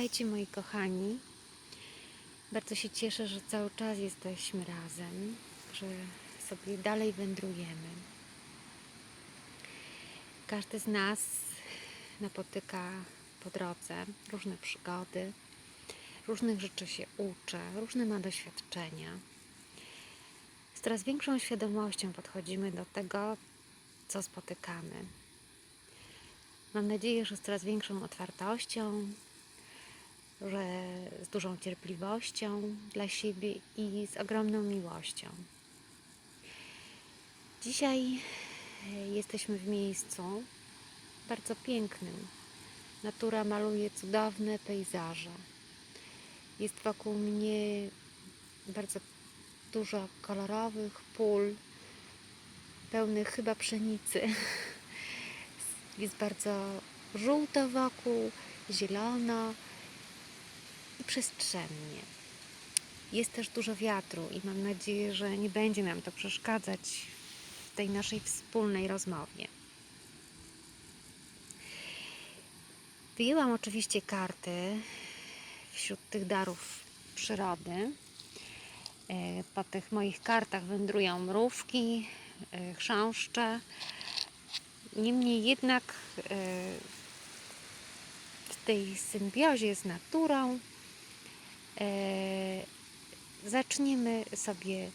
Witajcie moi kochani. Bardzo się cieszę, że cały czas jesteśmy razem, że sobie dalej wędrujemy. Każdy z nas napotyka po drodze różne przygody, różnych rzeczy się uczy, różne ma doświadczenia. Z coraz większą świadomością podchodzimy do tego, co spotykamy. Mam nadzieję, że z coraz większą otwartością, że z dużą cierpliwością dla siebie i z ogromną miłością. Dzisiaj e, jesteśmy w miejscu bardzo pięknym. Natura maluje cudowne pejzaże. Jest wokół mnie bardzo dużo kolorowych pól, pełnych chyba pszenicy. Jest bardzo żółto wokół, zielono przestrzennie. Jest też dużo wiatru i mam nadzieję, że nie będzie nam to przeszkadzać w tej naszej wspólnej rozmowie. Wyjęłam oczywiście karty wśród tych darów przyrody. E, Po tych moich kartach wędrują mrówki, e, chrząszcze. Niemniej jednak e, w tej symbiozie z naturą zaczniemy sobie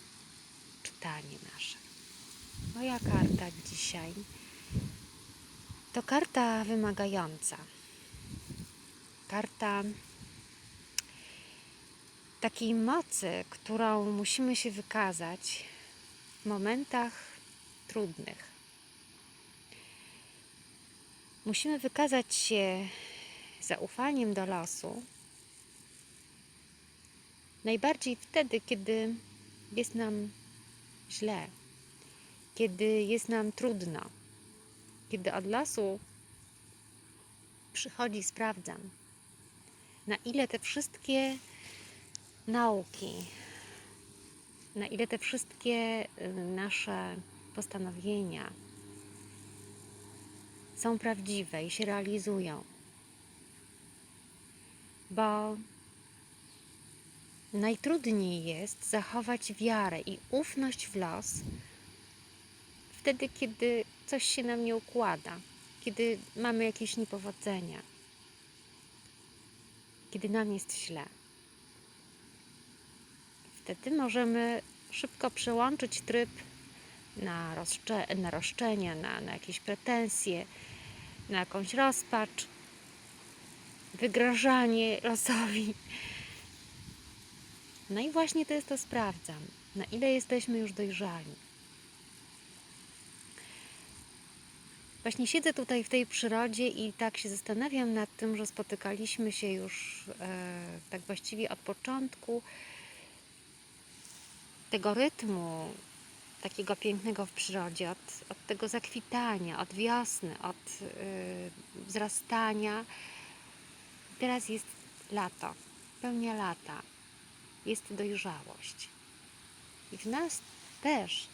czytanie nasze. Moja karta dzisiaj to karta wymagająca. Karta takiej mocy, którą musimy się wykazać w momentach trudnych. Musimy wykazać się zaufaniem do losu najbardziej wtedy, kiedy jest nam źle, kiedy jest nam trudno, kiedy od losu przychodzi sprawdzam, na ile te wszystkie nauki, na ile te wszystkie y, nasze postanowienia są prawdziwe i się realizują. Bo najtrudniej jest zachować wiarę i ufność w los wtedy, kiedy coś się nam nie układa, kiedy mamy jakieś niepowodzenia, kiedy nam jest źle. Wtedy możemy szybko przełączyć tryb na, rozcze- na roszczenia, na, na jakieś pretensje, na jakąś rozpacz, wygrażanie losowi. No i właśnie to jest to sprawdzam, na ile jesteśmy już dojrzali. Właśnie siedzę tutaj w tej przyrodzie i tak się zastanawiam nad tym, że spotykaliśmy się już e, tak właściwie od początku tego rytmu, takiego pięknego w przyrodzie, od, od tego zakwitania, od wiosny, od y, wzrastania. Teraz jest lato, pełnia lata, jest dojrzałość. I w nas też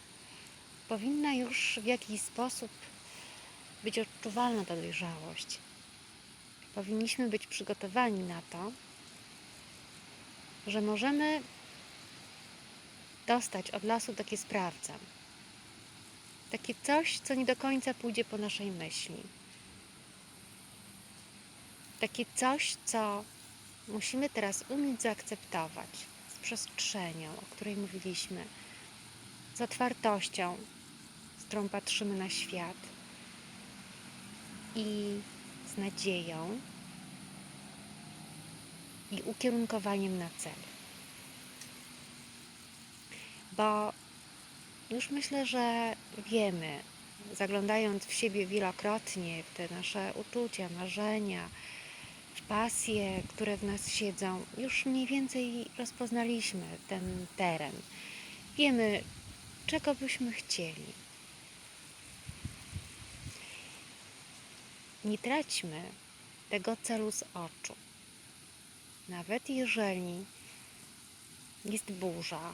powinna już w jakiś sposób być odczuwalna ta dojrzałość. Powinniśmy być przygotowani na to, że możemy dostać od lasu takie sprawdzam. Takie coś, co nie do końca pójdzie po naszej myśli. Takie coś, co musimy teraz umieć zaakceptować przestrzenią, o której mówiliśmy, z otwartością, z którą patrzymy na świat i z nadzieją i ukierunkowaniem na cel. Bo już myślę, że wiemy, zaglądając w siebie wielokrotnie, w te nasze uczucia, marzenia, pasje, które w nas siedzą, już mniej więcej rozpoznaliśmy ten teren. Wiemy, czego byśmy chcieli. Nie traćmy tego celu z oczu. Nawet jeżeli jest burza,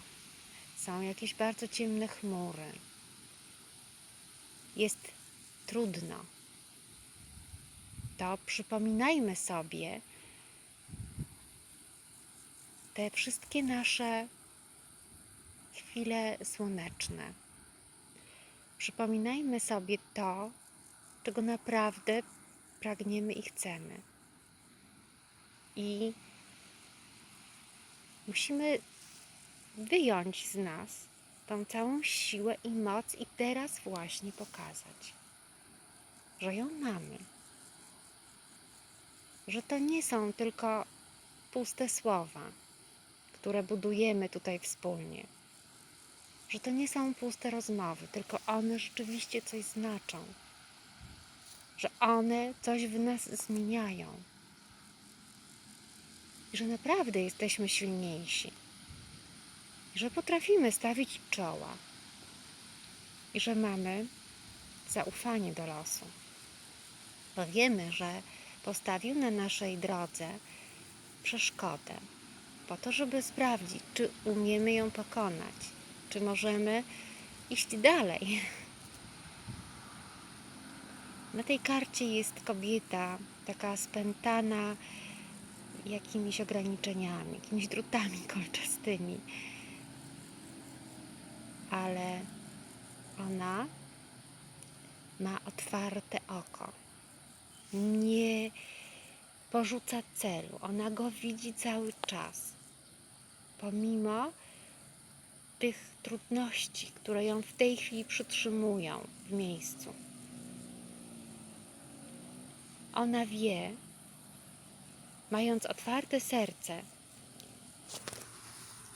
są jakieś bardzo ciemne chmury. Jest trudno. To przypominajmy sobie, te wszystkie nasze chwile słoneczne. Przypominajmy sobie to, czego naprawdę pragniemy i chcemy. I musimy wyjąć z nas tą całą siłę i moc i teraz właśnie pokazać, że ją mamy. Że to nie są tylko puste słowa, które budujemy tutaj wspólnie. Że to nie są puste rozmowy, tylko one rzeczywiście coś znaczą. Że one coś w nas zmieniają. I że naprawdę jesteśmy silniejsi. I że potrafimy stawić czoła. I że mamy zaufanie do losu. Bo wiemy, że postawił na naszej drodze przeszkodę, po to, żeby sprawdzić, czy umiemy ją pokonać, czy możemy iść dalej. Na tej karcie jest kobieta taka spętana jakimiś ograniczeniami, jakimiś drutami kolczastymi, ale ona ma otwarte oko. Nie porzuca celu. Ona go widzi cały czas. Pomimo tych trudności, które ją w tej chwili przytrzymują w miejscu. Ona wie, mając otwarte serce,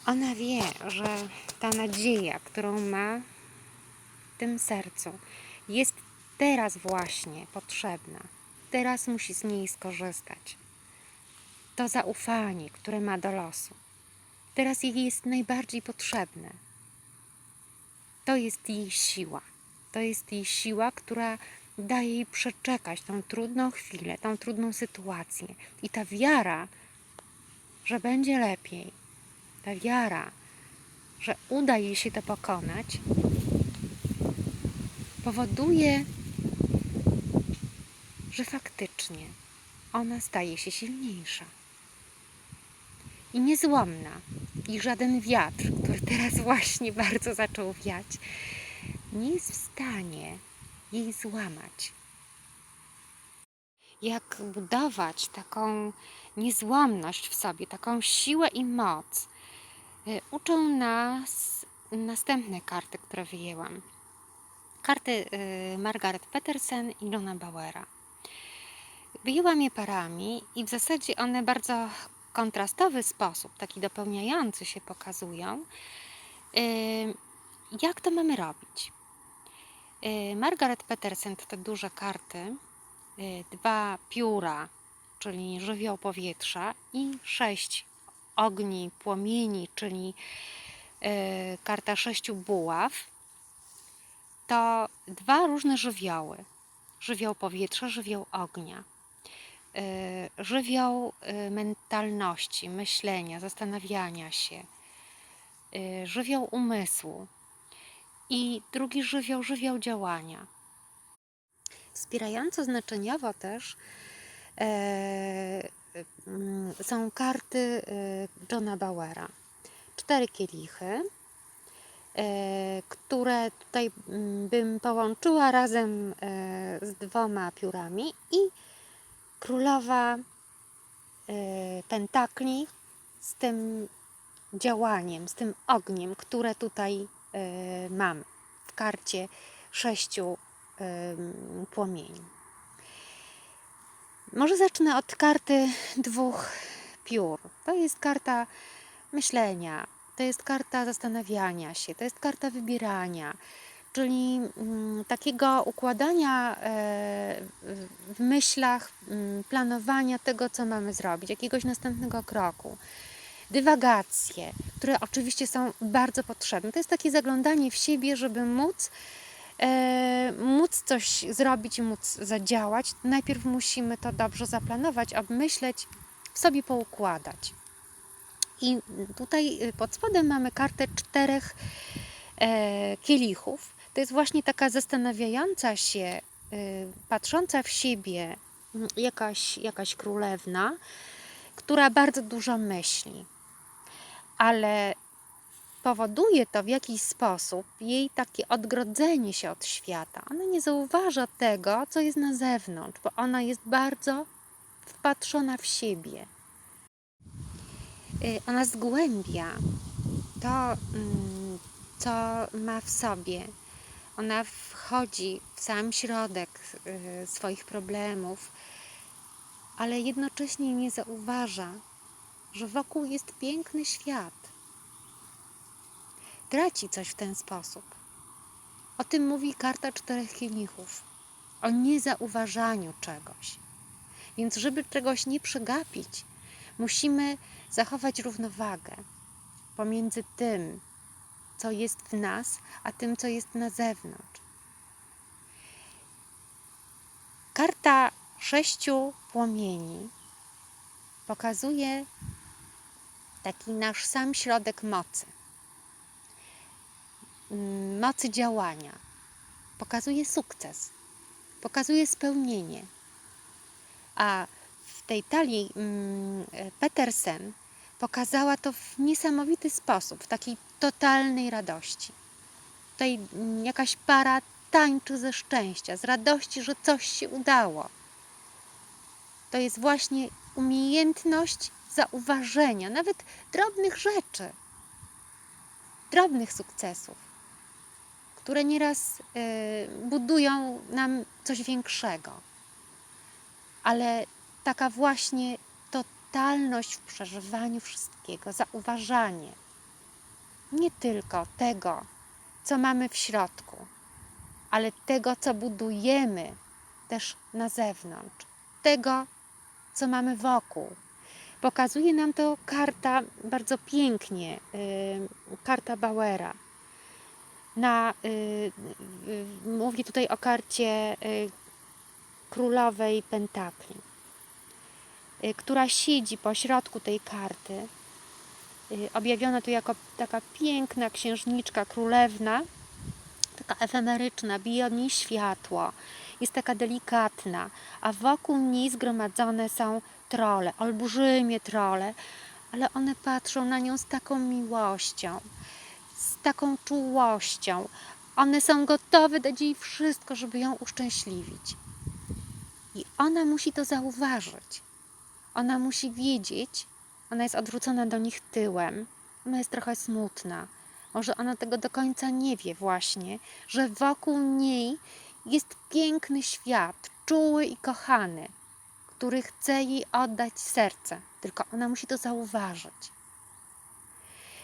ona wie, że ta nadzieja, którą ma w tym sercu, jest teraz właśnie potrzebna. Teraz musi z niej skorzystać. To zaufanie, które ma do losu, teraz jej jest najbardziej potrzebne. To jest jej siła. To jest jej siła, która daje jej przeczekać tą trudną chwilę, tą trudną sytuację. I ta wiara, że będzie lepiej, ta wiara, że uda jej się to pokonać, powoduje, że faktycznie ona staje się silniejsza i niezłomna. I żaden wiatr, który teraz właśnie bardzo zaczął wiać, nie jest w stanie jej złamać. Jak budować taką niezłomność w sobie, taką siłę i moc, y, uczą nas następne karty, które wyjęłam. Karty y, Margaret Petersen i Lona Bauera. Wyjęłam je parami i w zasadzie one bardzo kontrastowy sposób, taki dopełniający się pokazują, y, jak to mamy robić. Y, Margaret Petersen to te duże karty, y, dwa pióra, czyli żywioł powietrza i sześć ogni, płomieni, czyli karta sześciu buław. To dwa różne żywioły. Żywioł powietrza, żywioł ognia. Y, żywioł y, mentalności, myślenia, zastanawiania się, y, żywioł umysłu i drugi żywioł, żywioł działania. Wspierająco znaczeniowo też e, mm, są karty Johna Bauera. Cztery kielichy, e, które tutaj mm, bym połączyła razem e, z dwoma piórami i królowa y, pentakli z tym działaniem, z tym ogniem, które tutaj y, mam w karcie sześciu y, płomieni. Może zacznę od karty dwóch piór. To jest karta myślenia, to jest karta zastanawiania się, to jest karta wybierania, czyli mm, takiego układania e, w myślach, mm, planowania tego, co mamy zrobić, jakiegoś następnego kroku. Dywagacje, które oczywiście są bardzo potrzebne. To jest takie zaglądanie w siebie, żeby móc, e, móc coś zrobić móc zadziałać. Najpierw musimy to dobrze zaplanować, obmyśleć, w sobie poukładać. I tutaj y, pod spodem mamy kartę czterech e, kielichów to jest właśnie taka zastanawiająca się, y, patrząca w siebie jakaś, jakaś królewna, która bardzo dużo myśli. ale powoduje to w jakiś sposób jej takie odgrodzenie się od świata. Ona nie zauważa tego, co jest na zewnątrz, bo ona jest bardzo wpatrzona w siebie. Y, Ona zgłębia to, mm, co ma w sobie. Ona wchodzi w sam środek y, swoich problemów, ale jednocześnie nie zauważa, że wokół jest piękny świat. Traci coś w ten sposób. O tym mówi karta czterech kielichów. O niezauważaniu czegoś. Więc, żeby czegoś nie przegapić, musimy zachować równowagę pomiędzy tym, co jest w nas, a tym, co jest na zewnątrz. Karta sześciu płomieni pokazuje taki nasz sam środek mocy, mocy działania. Pokazuje sukces, pokazuje spełnienie. A w tej talii mm, Petersen pokazała to w niesamowity sposób, w takiej totalnej radości. Tutaj jakaś para tańczy ze szczęścia, z radości, że coś się udało. To jest właśnie umiejętność zauważenia nawet drobnych rzeczy, drobnych sukcesów, które nieraz y, budują nam coś większego. Ale taka właśnie totalność w przeżywaniu wszystkiego, zauważanie nie tylko tego, co mamy w środku, ale tego, co budujemy też na zewnątrz, tego, co mamy wokół. Pokazuje nam to karta bardzo pięknie, yy, karta Bauera. Na, yy, yy, mówię tutaj o karcie y, królowej Pentakli, y, która siedzi po środku tej karty. Y, Objawiona tu jako taka piękna księżniczka królewna, taka efemeryczna, bije od niej światło, jest taka delikatna, a wokół niej zgromadzone są trole, olbrzymie trole, ale one patrzą na nią z taką miłością, z taką czułością. One są gotowe dać jej wszystko, żeby ją uszczęśliwić. I ona musi to zauważyć. Ona musi wiedzieć, ona jest odwrócona do nich tyłem, ona jest trochę smutna. Może ona tego do końca nie wie, właśnie, że wokół niej jest piękny świat, czuły i kochany, który chce jej oddać serce, tylko ona musi to zauważyć.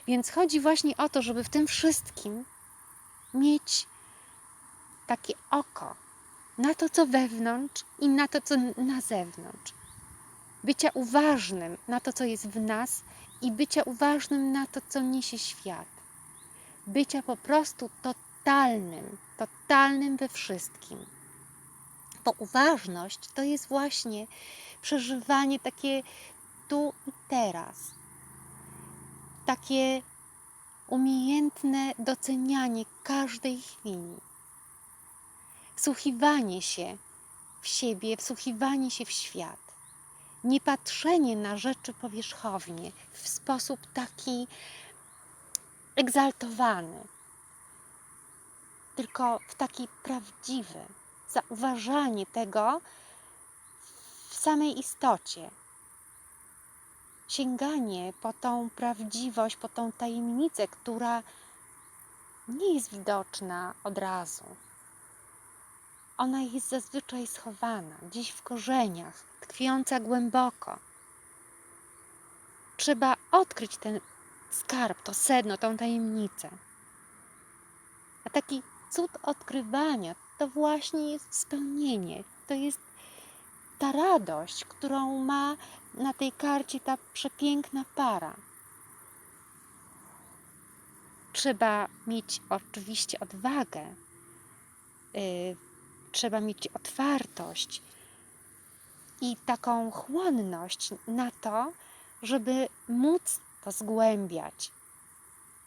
Więc chodzi właśnie o to, żeby w tym wszystkim mieć takie oko na to, co wewnątrz i na to, co na zewnątrz. Bycia uważnym na to, co jest w nas i bycia uważnym na to, co niesie świat. Bycia po prostu totalnym, totalnym we wszystkim. Bo uważność to jest właśnie przeżywanie takie tu i teraz. Takie umiejętne docenianie każdej chwili. Wsłuchiwanie się w siebie, wsłuchiwanie się w świat. Nie patrzenie na rzeczy powierzchownie w sposób taki egzaltowany, tylko w taki prawdziwy. Zauważanie tego w samej istocie. Sięganie po tą prawdziwość, po tą tajemnicę, która nie jest widoczna od razu. Ona jest zazwyczaj schowana gdzieś w korzeniach, tkwiąca głęboko. Trzeba odkryć ten skarb, to sedno, tą tajemnicę. A taki cud odkrywania to właśnie jest spełnienie. To jest ta radość, którą ma na tej karcie ta przepiękna para. Trzeba mieć oczywiście odwagę, yy, trzeba mieć otwartość i taką chłonność na to, żeby móc to zgłębiać.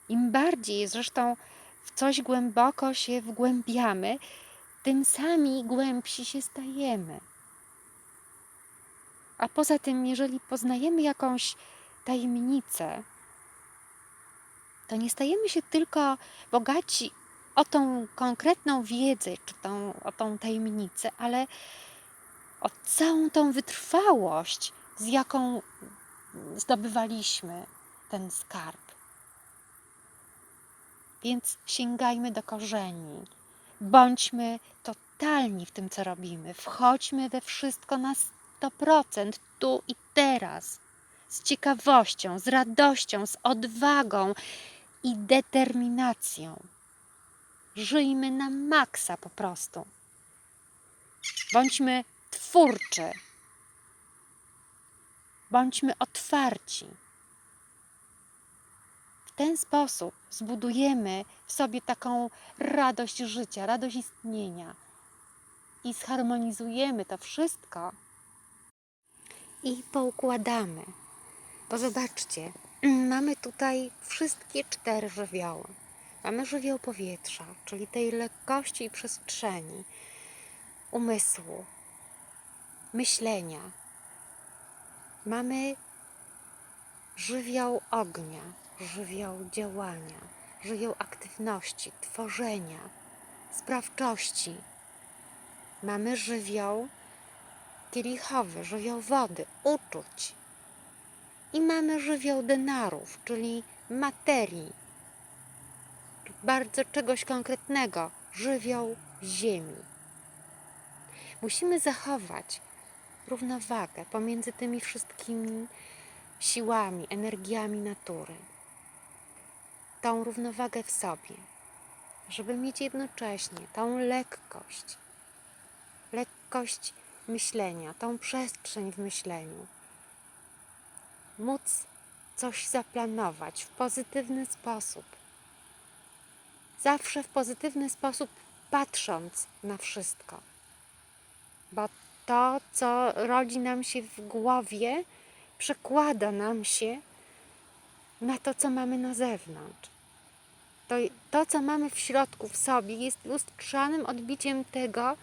Im bardziej zresztą w coś głęboko się wgłębiamy, tym sami głębsi się stajemy. A poza tym, jeżeli poznajemy jakąś tajemnicę, to nie stajemy się tylko bogaci o tą konkretną wiedzę, czy tą, o tą tajemnicę, ale o całą tą wytrwałość, z jaką zdobywaliśmy ten skarb. Więc sięgajmy do korzeni. Bądźmy totalni w tym, co robimy. Wchodźmy we wszystko na 100%, tu i teraz. Z ciekawością, z radością, z odwagą i determinacją. Żyjmy na maksa po prostu. Bądźmy twórczy. Bądźmy otwarci. W ten sposób zbudujemy w sobie taką radość życia, radość istnienia i zharmonizujemy to wszystko i poukładamy. Bo zobaczcie, mamy tutaj wszystkie cztery żywioły. Mamy żywioł powietrza, czyli tej lekkości i przestrzeni, umysłu, myślenia. Mamy żywioł ognia, żywioł działania, żywioł aktywności, tworzenia, sprawczości. Mamy żywioł kielichowy, żywioł wody, uczuć. I mamy żywioł denarów, czyli materii, bardzo czegoś konkretnego, żywioł ziemi. Musimy zachować równowagę pomiędzy tymi wszystkimi siłami, energiami natury. Tą równowagę w sobie, żeby mieć jednocześnie tą lekkość, lekkość myślenia, tą przestrzeń w myśleniu. Móc coś zaplanować w pozytywny sposób. Zawsze w pozytywny sposób patrząc na wszystko. Bo to, co rodzi nam się w głowie, przekłada nam się na to, co mamy na zewnątrz. To, to, co mamy w środku, w sobie, jest lustrzanym odbiciem tego,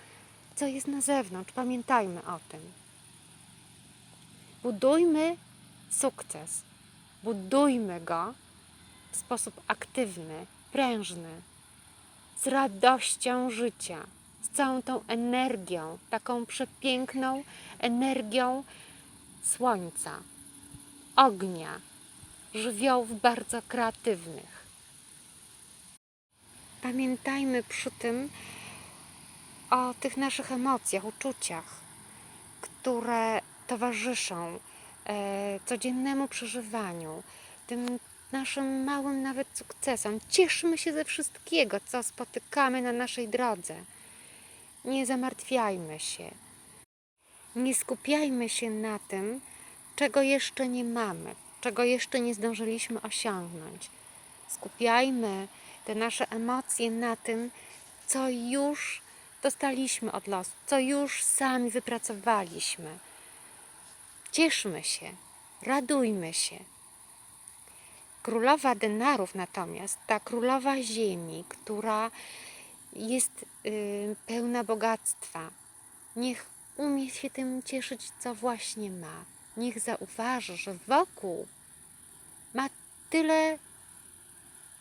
co jest na zewnątrz. Pamiętajmy o tym. Budujmy sukces. Budujmy go w sposób aktywny, prężny, z radością życia, z całą tą energią, taką przepiękną energią słońca, ognia, żywiołów bardzo kreatywnych. Pamiętajmy przy tym o tych naszych emocjach, uczuciach, które towarzyszą e, codziennemu przeżywaniu, tym naszym małym nawet sukcesom. Cieszmy się ze wszystkiego, co spotykamy na naszej drodze. Nie zamartwiajmy się. Nie skupiajmy się na tym, czego jeszcze nie mamy, czego jeszcze nie zdążyliśmy osiągnąć. Skupiajmy te nasze emocje na tym, co już dostaliśmy od losu, co już sami wypracowaliśmy. Cieszmy się, radujmy się. Królowa denarów natomiast, ta królowa ziemi, która jest y, pełna bogactwa, niech umie się tym cieszyć, co właśnie ma. Niech zauważy, że wokół ma tyle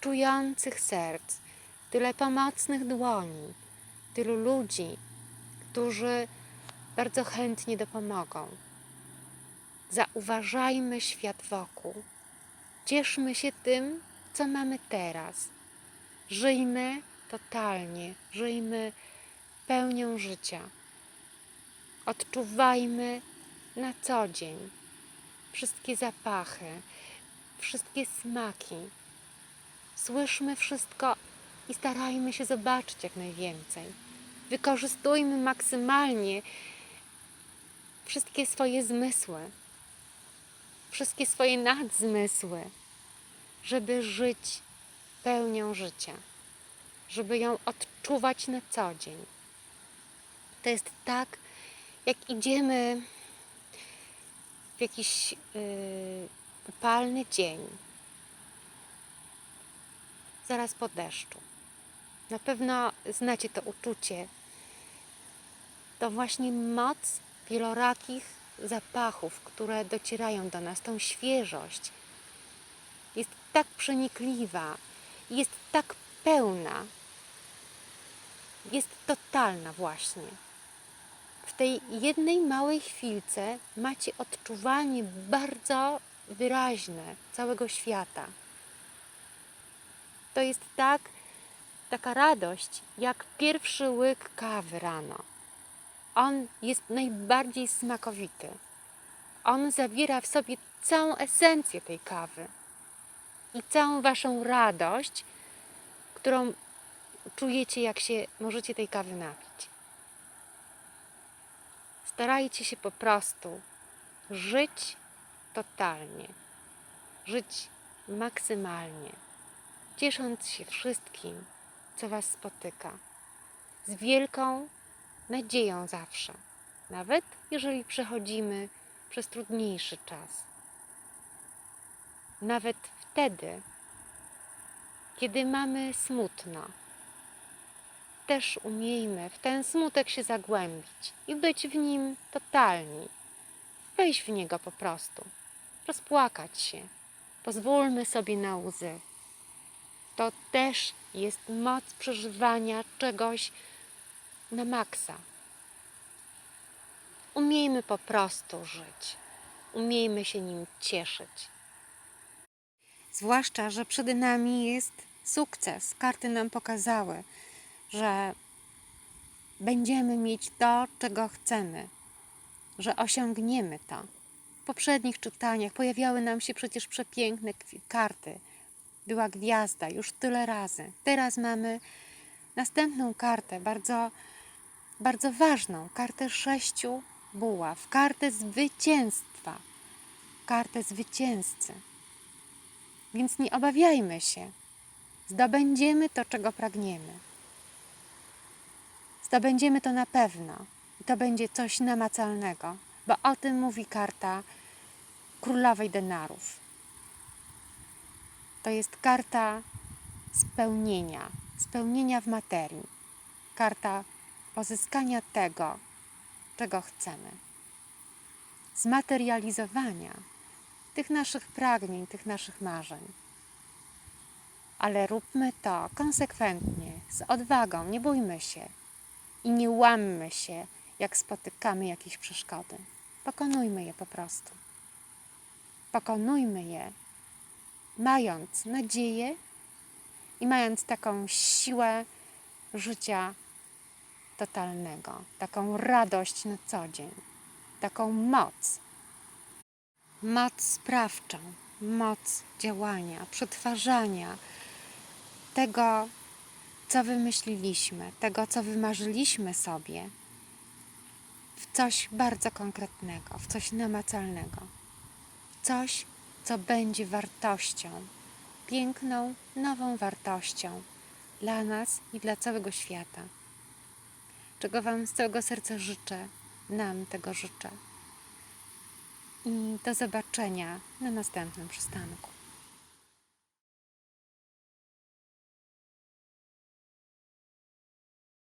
czujących serc, tyle pomocnych dłoni, tylu ludzi, którzy bardzo chętnie dopomogą. Zauważajmy świat wokół. Cieszmy się tym, co mamy teraz. Żyjmy totalnie, żyjmy pełnią życia. Odczuwajmy na co dzień wszystkie zapachy, wszystkie smaki. Słyszmy wszystko i starajmy się zobaczyć jak najwięcej. Wykorzystujmy maksymalnie wszystkie swoje zmysły wszystkie swoje nadzmysły, żeby żyć pełnią życia, żeby ją odczuwać na co dzień. To jest tak, jak idziemy w jakiś yy, upalny dzień, zaraz po deszczu. Na pewno znacie to uczucie. To właśnie moc wielorakich zapachów, które docierają do nas, tą świeżość. Jest tak przenikliwa, jest tak pełna, jest totalna właśnie. W tej jednej małej chwilce macie odczuwanie bardzo wyraźne całego świata. To jest tak, taka radość, jak pierwszy łyk kawy rano. On jest najbardziej smakowity. On zawiera w sobie całą esencję tej kawy i całą waszą radość, którą czujecie, jak się możecie tej kawy napić. Starajcie się po prostu żyć totalnie, żyć maksymalnie, ciesząc się wszystkim, co Was spotyka, z wielką nadzieją zawsze, nawet jeżeli przechodzimy przez trudniejszy czas. Nawet wtedy, kiedy mamy smutno, też umiejmy w ten smutek się zagłębić i być w nim totalni. Wejść w niego po prostu, rozpłakać się. Pozwólmy sobie na łzy. To też jest moc przeżywania czegoś na maksa. Umiejmy po prostu żyć. Umiejmy się nim cieszyć. Zwłaszcza, że przed nami jest sukces. Karty nam pokazały, że będziemy mieć to, czego chcemy, że osiągniemy to. W poprzednich czytaniach pojawiały nam się przecież przepiękne karty. Była gwiazda już tyle razy. Teraz mamy następną kartę, bardzo, bardzo ważną, kartę sześciu buław, kartę zwycięstwa, kartę zwycięzcy. Więc nie obawiajmy się. Zdobędziemy to, czego pragniemy. Zdobędziemy to na pewno. I to będzie coś namacalnego, bo o tym mówi karta królowej denarów. To jest karta spełnienia, spełnienia w materii, karta pozyskania tego, czego chcemy, zmaterializowania tych naszych pragnień, tych naszych marzeń. Ale róbmy to konsekwentnie, z odwagą, nie bójmy się i nie łammy się, jak spotykamy jakieś przeszkody. Pokonujmy je po prostu. Pokonujmy je, mając nadzieję i mając taką siłę życia totalnego, taką radość na co dzień, taką moc. Moc sprawczą, moc działania, przetwarzania tego, co wymyśliliśmy, tego, co wymarzyliśmy sobie, w coś bardzo konkretnego, w coś namacalnego, w coś, co będzie wartością, piękną, nową wartością dla nas i dla całego świata. Czego Wam z całego serca życzę, nam tego życzę. I do zobaczenia na następnym przystanku.